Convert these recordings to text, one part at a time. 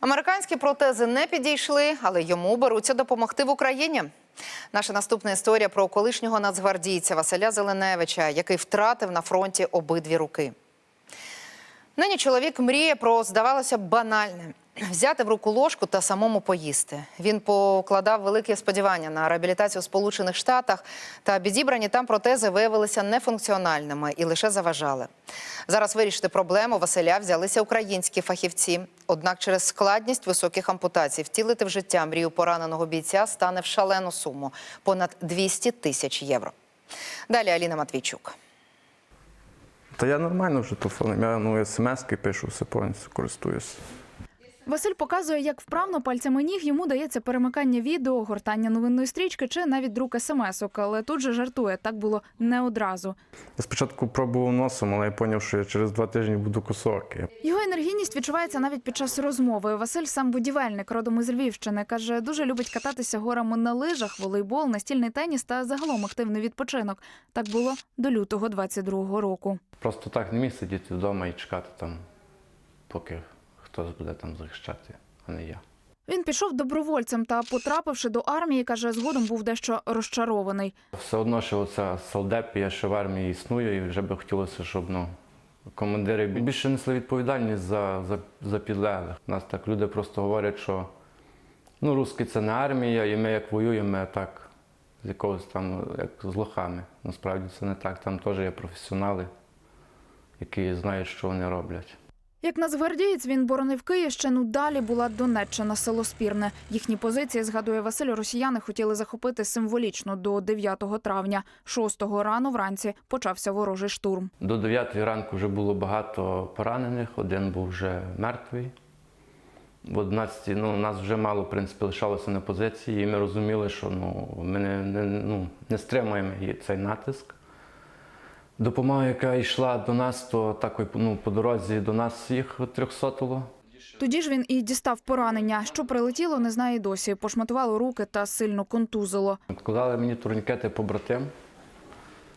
Американські протези не підійшли, але йому беруться допомогти в Україні. Наша наступна історія про колишнього нацгвардійця Василя Зеленевича, який втратив на фронті обидві руки. Нині чоловік мріє про, здавалося банальне взяти в руку ложку та самому поїсти. Він покладав великі сподівання на реабілітацію в Сполучених Штатах, та підібрані там протези виявилися нефункціональними і лише заважали. Зараз вирішити проблему Василя взялися українські фахівці. Однак через складність високих ампутацій втілити в життя мрію пораненого бійця стане в шалену суму понад 200 тисяч євро. Далі Аліна Матвійчук. Та я нормально вже телефоном. Я ну, смс-ки пишу, все повністю користуюся. Василь показує, як вправно пальцями ніг йому дається перемикання відео, гортання новинної стрічки чи навіть друк смс-ок. Але тут же жартує, так було не одразу. Я спочатку пробував носом, але я зрозумів, що я через два тижні буду косоокий. Його енергійність відчувається навіть під час розмови. Василь сам будівельник, родом із Львівщини. каже, дуже любить кататися горами на лижах, волейбол, настільний теніс та загалом активний відпочинок. Так було до лютого 22-го року. Просто так не міг сидіти вдома і чекати там, поки хтось буде там захищати, а не я. Він пішов добровольцем та, потрапивши до армії, каже, згодом був дещо розчарований. Все одно, що оця солдепія, що в армії існує, і вже би хотілося, щоб ну, командири більше несли відповідальність за, за, за підлеглих. Нас так люди просто говорять, що ну, русські це не армія, і ми як воюємо, ми так з якогось там, як з лохами. Насправді це не так. Там теж є професіонали, які знають, що вони роблять. Як нацгвардієць він боронив Київщину. Далі була Донеччина, село Спірне. Їхні позиції, згадує Василь, росіяни хотіли захопити символічно до 9 травня. 6-го рано вранці почався ворожий штурм. До 9 ранку вже було багато поранених, один був вже мертвий. В 11 ну, нас вже мало в принципі, лишалося на позиції, і ми розуміли, що ну, ми не, не, ну, не стримуємо цей натиск. Допомога, яка йшла до нас, то так ну, по дорозі до нас їх трьохсотило. Тоді ж він і дістав поранення. Що прилетіло, не знає досі. Пошматувало руки та сильно контузило. Відкладали мені турнікети побратим.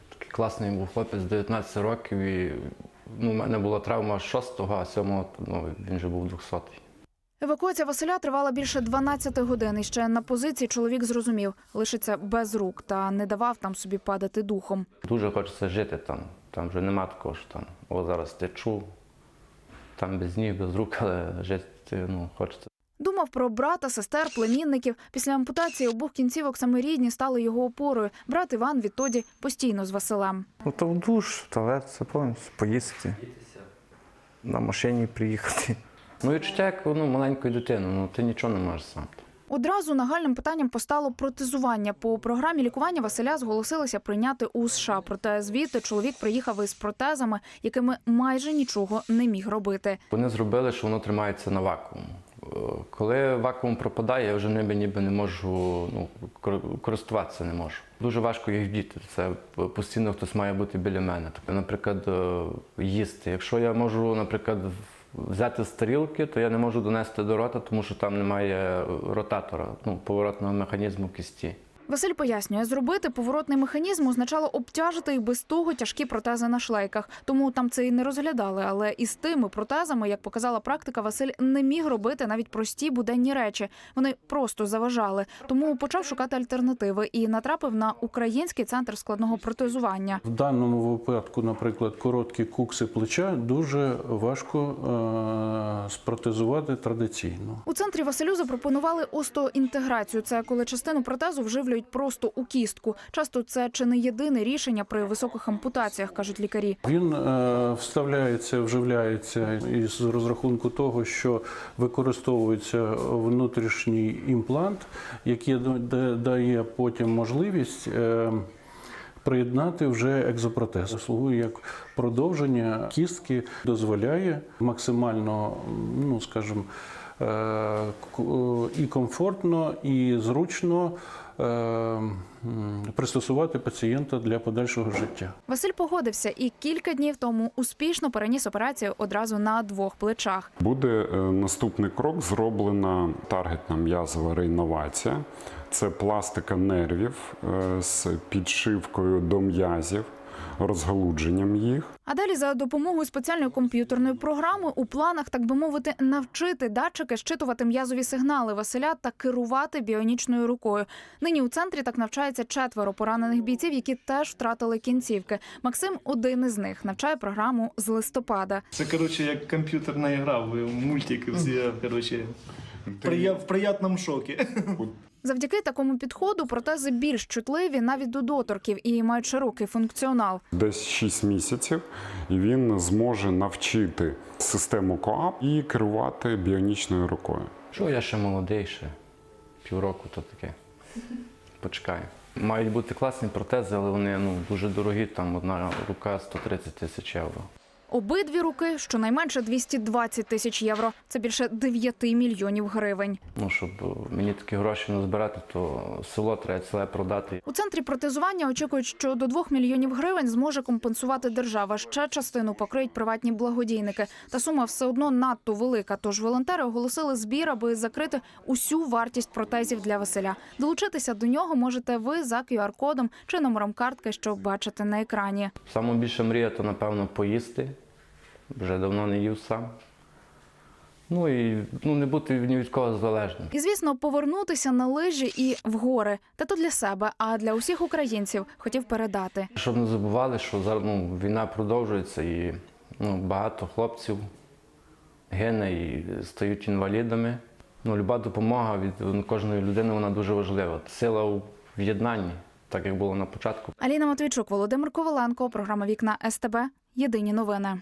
Такий класний був хлопець, 19 років. І ну, у мене була травма 6-го, а 7-го ну, він вже був 200-й. Евакуація Василя тривала більше 12 годин. І ще на позиції чоловік зрозумів, лишиться без рук та не давав там собі падати духом. Дуже хочеться жити там. Там вже нема такого, що там о, зараз течу, там без ніг, без рук, але жити ну, хочеться. Думав про брата, сестер, племінників. Після ампутації обох кінцівок саме рідні стали його опорою. Брат Іван відтоді постійно з Василем. Ну то в душ, в туалет, це повністю поїсти. На машині приїхати. Ну, відчуття як ну, маленької дитини, ну ти нічого не можеш сам. Одразу нагальним питанням постало протезування. По програмі лікування Василя зголосилися прийняти у США. Проте звідти чоловік приїхав із протезами, якими майже нічого не міг робити. Вони зробили, що воно тримається на вакууму. Е, Коли вакуум пропадає, я вже ними ніби не можу ну, кор- користуватися не можу. Дуже важко їх вдіти. Це постійно хтось має бути біля мене. Тобто, наприклад, е, їсти. Якщо я можу, наприклад, взяти стрілки, то я не можу донести до рота, тому що там немає ротатора, ну, поворотного механізму кисті. Василь пояснює, зробити поворотний механізм означало обтяжити і без того тяжкі протези на шлейках. Тому там це і не розглядали. Але із тими протезами, як показала практика, Василь не міг робити навіть прості буденні речі. Вони просто заважали. Тому почав шукати альтернативи і натрапив на український центр складного протезування. В даному випадку, наприклад, короткі кукси плеча дуже важко е- спротезувати традиційно. У центрі Василю запропонували остеоінтеграцію. Це коли частину протезу вживлюють просто у кістку. Часто це чи не єдине рішення при високих ампутаціях, кажуть лікарі. Він е, вставляється, вживляється із розрахунку того, що використовується внутрішній імплант, який дає потім можливість. е, Приєднати вже екзопротез слугує як продовження кістки, дозволяє максимально, ну скажімо, е, і комфортно, і зручно е, пристосувати пацієнта для подальшого життя. Василь погодився і кілька днів тому успішно переніс операцію одразу на двох плечах. Буде е, наступний крок. Зроблена таргетна м'язова реінновація. Це пластика нервів е, з підшивкою до м'язів. Розгалудженням їх. А далі за допомогою спеціальної комп'ютерної програми у планах, так би мовити, навчити датчики щитувати м'язові сигнали Василя та керувати біонічною рукою. Нині у центрі так навчається четверо поранених бійців, які теж втратили кінцівки. Максим один із них навчає програму з листопада. Це коротше як комп'ютерна гра, ви мультики всі коротше. В приятному шокі. Завдяки такому підходу протези більш чутливі навіть до доторків і мають широкий функціонал. Десь 6 місяців, і він зможе навчити систему КОАП і керувати біонічною рукою. Що я ще молодий, ще півроку то таке. Почекаю. Мають бути класні протези, але вони ну, дуже дорогі, там одна рука 130 тисяч євро. Обидві руки щонайменше 220 тисяч євро. Це більше 9 мільйонів гривень. Ну, щоб е, мені такі гроші не збирати, то село треба ціле продати. У центрі протезування очікують, що до 2 мільйонів гривень зможе компенсувати держава. Ще частину покриють приватні благодійники. Та сума все одно надто велика. Тож волонтери оголосили збір, аби закрити усю вартість протезів для Василя. Долучитися до нього можете ви за QR-кодом чи номером картки, що бачите на екрані. Саме більше мрія, то напевно поїсти. Вже давно не їв сам. Ну і ну, не бути ні від кого залежним. І звісно, повернутися на лижі і в гори. Та то для себе, а для усіх українців хотів передати. Щоб не забували, що зараз ну, війна продовжується і ну, багато хлопців гине і стають інвалідами. Ну, люба допомога від ну, кожної людини вона дуже важлива. Сила у в'єднанні, так як було на початку. Аліна Матвійчук, Володимир Коваленко, програма Вікна СТБ. Єдині новини.